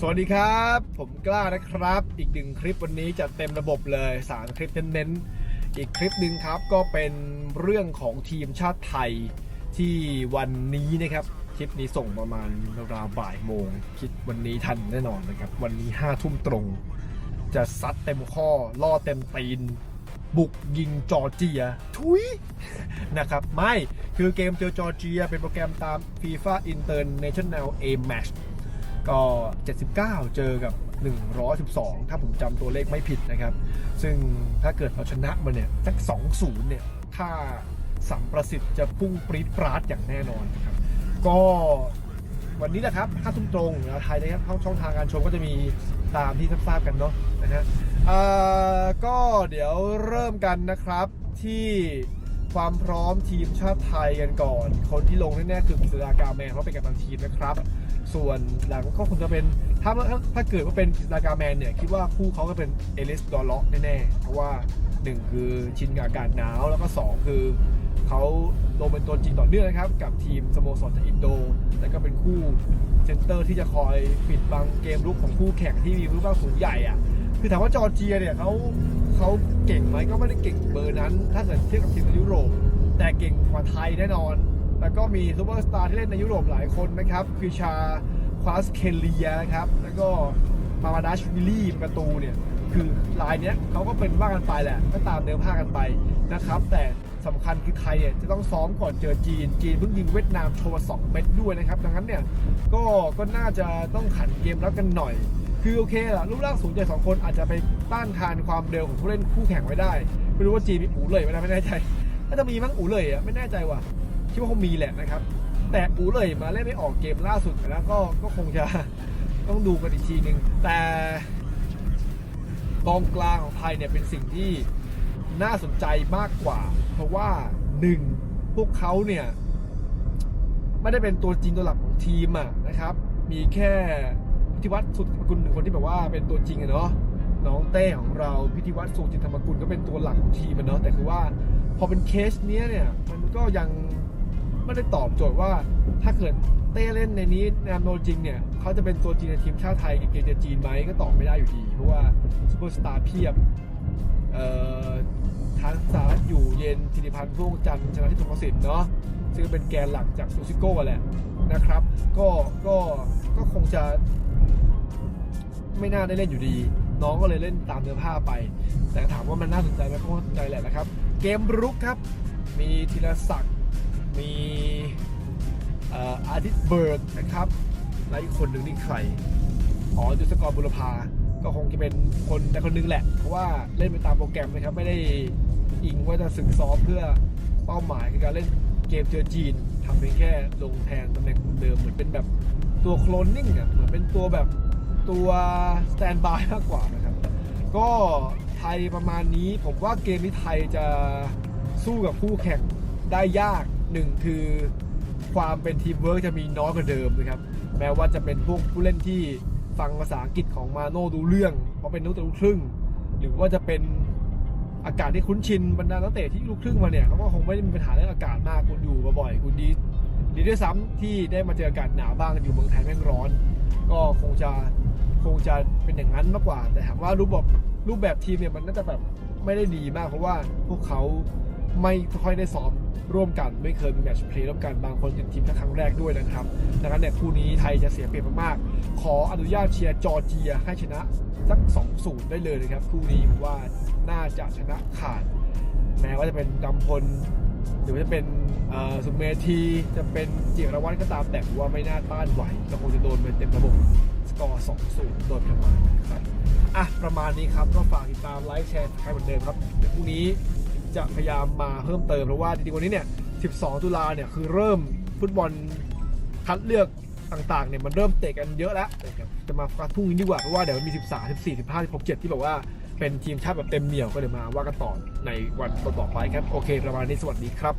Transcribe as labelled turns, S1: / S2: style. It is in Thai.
S1: สวัสดีครับ ผมกล้านะครับ อีกหนึ่งคลิปวันนี้จะเต็มระบบเลยสามคลิปเน้นๆ อีกคลิปหนึ่งครับก็เป็นเรื่องของทีมชาติไทยที่วันนี้นะครับ คลิปนี้ส่งประมาณราวบ่ายโมง คิดวันนี้ทันแน่นอนนะครับ วันนี้ห้าทุ่มตรง จะซัดเต็มข้อ ล่อเต็มตีน บุกยิงจอร์เจีย ทุยนะครับ ไม่คือเกมเจอจอร์เจีย เป็นโปรแกรมตาม FIFA International A Match ก็ 79 เจอกับ 112 ถ้าผมจำตัวเลขไม่ผิดนะครับ ซึ่งถ้าเกิดเราชนะมาเนี่ยสัก2-0 เนี่ย ถ้าสัมประสิทธิ์จะพุ่งปรี๊ดปราดอย่างแน่นอนนะครับ ก็วันนี้นะครับห้าทุ่มตรงนะไทยนะครับช่องช่องทางการชมก็จะมีตามที่ทราบกันเนาะนะฮะก็เดี๋ยวเริ่มกันนะครับที่ ความพร้อมทีมชาติไทยกันก่อน คนที่ลงแน่ๆคือกิษดากาแมนเพราะเป็นกัปตันทีมนะครับ ส่วนหลังก็คงจะเป็นถ้าถ้าเกิดว่าเป็นกิษดากาแมนเนี่ยคิดว่าคู่เขาก็เป็นเอลิสดอลล็อกแน่ๆเพราะว่าหนึ่งคือชินกับอากาศหนาวแล้วก็สองคือเขาลงเป็นตัวจริงต่อเนื่องนะครับ กับทีมสโมสรจากอินโดและก็เป็นคู่เซนเตอร์ที่จะคอยปิดบังเกมลุกของคู่แข่งที่มีรูปร่างสูงใหญ่อะ คือถามว่าจอร์เจียเนี่ยเขาเขาเก่งไหมก็ไม่ได้เก่งเบอร์นั้น ถ้าเกิดเทียบกับทีมในยุโรป แต่เก่งกว่าไทยแน่นอน แล้วก็มีซูเปอร์สตาร์ที่เล่นในยุโรปหลายคนนะครับคือชาควาสเคเลียนะครับ แล้วก็มามาดาชวิลลี่ประตูเนี่ย คือลายเนี้ยเขาก็เป็นว่ากันไปแหละ ก็ตามเนื้อผ้ากันไปนะครับ แต่สำคัญคือไทยเนี่ยจะต้องซ้อมก่อนเจอจีน จีนเพิ่งยิงเวียดนามโชว์สองเม็ดด้วยนะครับ ดังนั้นเนี่ย ก็ก็น่าจะต้องขันเกมรับกันหน่อย คือโอเคล่ะรูปร่างสูงใหญ่สองคนอาจจะไปต้านทานความเร็วของผู้เล่นคู่แข่งไว้ได้ ไม่รู้ว่าจีนมีอูเลยไหมนะไม่แน่ใจน่าจะมีมั้งอูเลยอะไม่แน่ใจว่ะคิดว่าคงมีแหละนะครับ แต่อูเลยมาเล่นไม่ออกเกมล่าสุดแล้วก็ก็คงจะต้องดูกันอีกทีหนึ่งแต่กองกลางของไทยเนี่ยเป็นสิ่งที่น่าสนใจมากกว่า เพราะว่าหนึ่งพวกเขาเนี่ย ไม่ได้เป็นตัวจริงตัวหลักของทีมอะนะครับ มีแค่ พิธีวัตรสุดกุลหนึ่งคนที่แบบว่าเป็นตัวจริงอะเนาะน้องเต้ของเราพิธีวัตรสุจิตธรรมกุลก็เป็นตัวหลักของทีมอะเนาะแต่คือว่าพอเป็นเคสเนี้ยเนี่ยมันก็ยังไม่ได้ตอบโจทย์ว่าถ้าเกิดเต้เล่นในนี้ในมโนจริงเนี่ยเขาจะเป็นตัวจริงในทีมชาติไทยกับเกมจจีนไหมก็ตอบไม่ได้อยู่ดี เพราะว่าซูเปอร์สตาร์เพียบเอ่อทั้งสารัตอยู่เย็นธิติพันธ์พ่วงจันทร์ชนะทิพย์ทองสินเนาะซึ่งเป็นแกนหลักจากซูซิโก้แหละนะครับ ก็ก็ก็คงจะ ไม่น่าได้เล่นอยู่ดี น้องก็เลยเล่นตามเนื้อผ้าไป แต่ถามว่ามันน่าสนใจไหมก็น่าสนใจแหละนะครับ เกมรุกครับ มีธีรศักดิ์มีอาทิตย์เบิร์กนะครับและอีกคนหนึ่งนี่ใครอ๋อยุทธกรบุรพาก็คงจะเป็นคนแต่คนนึงแหละ เพราะว่าเล่นไปตามโปรแกรมนะครับ ไม่ได้อิงว่าจะสึกซ้อมเพื่อเป้าหมายคือการเล่นเกมเจอจีนทำเพียงแค่ลงแทนตำแหน่งเดิมเหมือนเป็นแบบตัวโคลนนิ่งอะเหมือนเป็นตัวแบบ ตัวสแตนบายมากกว่านะครับ ก็ไทยประมาณนี้ผมว่าเกมนี้ไทยจะสู้กับคู่แข่งได้ยากหนึ่งคือความเป็นทีมเวิร์กจะมีน้อยกว่าเดิมนะครับแม้ว่าจะเป็นพวกผู้เล่นที่ฟังภาษาอังกฤษของมาโน่ดูเรื่อง เพราะเป็นนักเตะลูกครึ่ง หรือว่าจะเป็นอากาศที่คุ้นชินบรรดานักเตะที่ลูกครึ่งมาเนี่ยเขาก็คงไม่ได้มีปัญหาเรื่องอากาศมากคุณอยู่บ่อยคุณดีดีด้วยซ้ำที่ได้มาเจออากาศหนาวบ้างอยู่เมืองไทยแม่งร้อน ก็คงจะ คงจะเป็นอย่างนั้นมากกว่า แต่ถามว่ารูปแบบรูปแบบทีมเนี่ยมันน่าจะแบบไม่ได้ดีมาก เพราะว่าพวกเขาไม่ค่อยได้ซ้อมร่วมกันไม่เคยมีแมตช์เพลย์ร่วมกันบางคนเป็นทีมแค่ครั้งแรกด้วยนะครับดังนั้นเนี่ยคู่นี้ไทยจะเสียเปรียบมากๆขออนุญาตเชียร์จอร์เจียให้ชนะสัก2-0ได้เลยนะครับคู่นี้ผมว่าน่าจะชนะขาด แม้ว่าจะเป็นกำพล หรือว่าจะเป็นสุเมธีจะเป็นเจิรวัตรก็ตามแต่ผมว่าไม่น่าต้านไหวก็คงจะโดนไปเต็มระบบสกอร์2-0โดยประมาณนะครับอะประมาณนี้ครับก็ฝากติดตามไลค์แชร์ให้เหมือนเดิมครับเดี๋ยวพรุ่งนี้จะพยายามมาเพิ่มเติมเพราะว่าจริงๆวันนี้เนี่ย 12 ตุลาเนี่ยคือเริ่มฟุตบอลคัดเลือกต่างๆเนี่ยมันเริ่มเตะกันเยอะแล้วจะมาฟัดพรุ่งนี้ดีกว่าเพราะว่าเดี๋ยวมันมี13 14 15 16 7ที่แบบว่า เป็นทีมชาติแบบเต็มเหนี่ยวก็เดี๋ยวมาว่ากันต่อในวันต่อๆไปครับ โอเค ประมาณนี้สวัสดีครับ